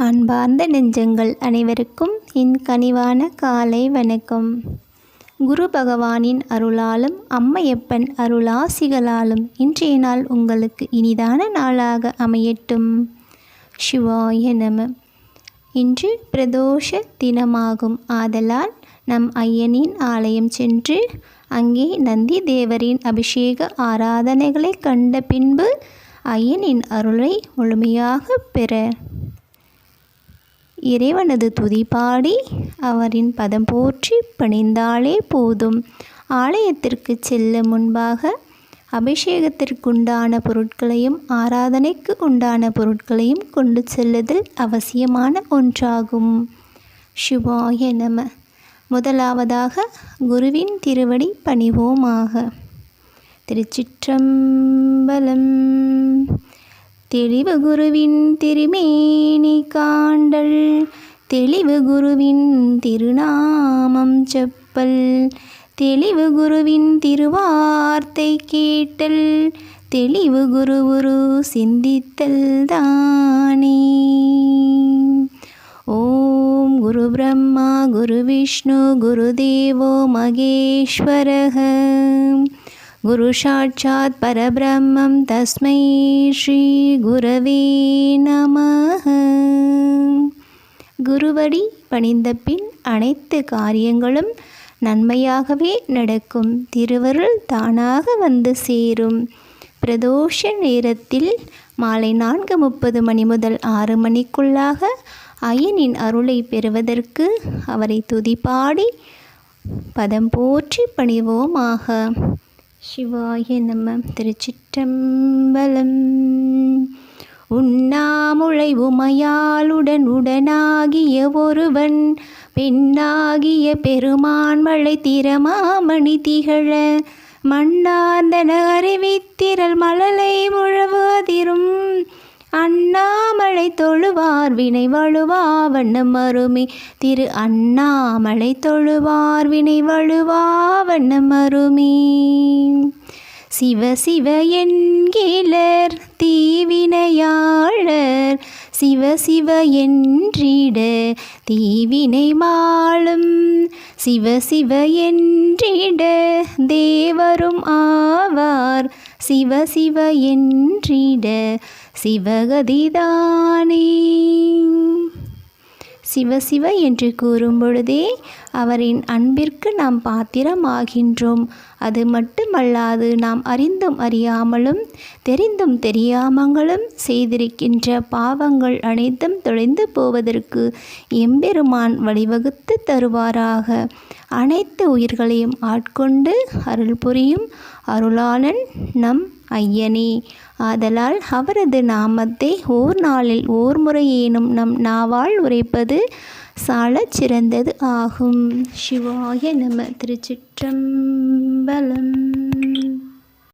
அன்பார்ந்த நெஞ்சங்கள் அனைவருக்கும் என் கனிவான காலை வணக்கம். குரு பகவானின் அருளாலும் அம்மையப்பன் அருளாசிகளாலும் இன்றைய நாள் உங்களுக்கு இனிதான நாளாக அமையட்டும். சிவாய நம. இன்று பிரதோஷ தினமாகும். ஆதலால் நம் ஐயனின் ஆலயம் சென்று அங்கே நந்தி தேவரின் அபிஷேக ஆராதனைகளை கண்ட பின்பு ஐயனின் அருளை முழுமையாக பெற இறைவனது துதி பாடி அவரின் பதம் போற்றி பணிந்தாலே போதும். ஆலயத்திற்கு செல்ல முன்பாக அபிஷேகத்திற்குண்டான பொருட்களையும் ஆராதனைக்கு உண்டான பொருட்களையும் கொண்டு செல்லுதல் அவசியமான ஒன்றாகும். சிவாய நம. முதலாவதாக குருவின் திருவடி பணிவோமாக. திருச்சிற்றம்பலம் தெளிவு குருவின் திருமேனி காண்டல் தெளிவு குருவின் திருநாமம் செப்பல் தெளிவு குருவின் திருவார்த்தை கேட்டல் தெளிவு குரு குரு சிந்தித்தல் தானே. ஓம் குரு பிரம்மா குரு விஷ்ணு குருதேவோ மகேஸ்வரக. குரு சாட்சாத் பரபிரம்மம் தஸ்மை ஸ்ரீ குரவே நமः குருவடி பணிந்த பின் அனைத்து காரியங்களும் நன்மையாகவே நடக்கும். திருவருள் தானாக வந்து சேரும். பிரதோஷ நேரத்தில் மாலை நான்கு முப்பது மணி முதல் ஆறு மணிக்குள்ளாக ஐயனின் அருளை பெறுவதற்கு அவரை துதிப்பாடி பதம் போற்றி பணிவோமாக. சிவாய நம்ம திருச்சிற்றம்பலம். உண்ணாமுளை உமையாளுடன் உடனாகிய ஒருவன் பெண்ணாகிய பெருமான் மழை திறமாமணி திகழ மண்ணார்ந்தன அறிவித்திரல் மழலை முழவாதிரும் அண்ணாமலை தொழுவார் வினை வழுவா வண்ணம் அருமி. திரு அண்ணாமலை தொழுவார் வினை வழுவா வண்ணம் அருமி. சிவ சிவ என்கிலர் தீவினையாளர். சிவ சிவ என்றிட தீவினை மாளும். சிவ சிவ என்றிட தேவரும் ஆவார். சிவ சிவ என்றிட சிவகதிதானே. சிவ சிவ என்று கூறும்பொழுதே அவரின் அன்பிற்கு நாம் பாத்திரமாகின்றோம். அது மட்டுமல்லாது நாம் அறிந்தும் அறியாமலும் தெரிந்தும் தெரியாமலும் செய்திருக்கின்ற பாவங்கள் அனைத்தும் தொலைந்து போவதற்கு எம்பெருமான் வழிவகுத்து தருவாராக. அனைத்து உயிர்களையும் ஆட்கொண்டு அருள் புரியும் அருளாளன் நம் ஐயனே. ஆதலால் அவரது நாமத்தை ஓர் நாளில் ஓர் முறையேனும் நம் நாவால் உரைப்பது சாலச் சிறந்தது ஆகும். சிவாய நம திருச்சிற்றம்பலம்.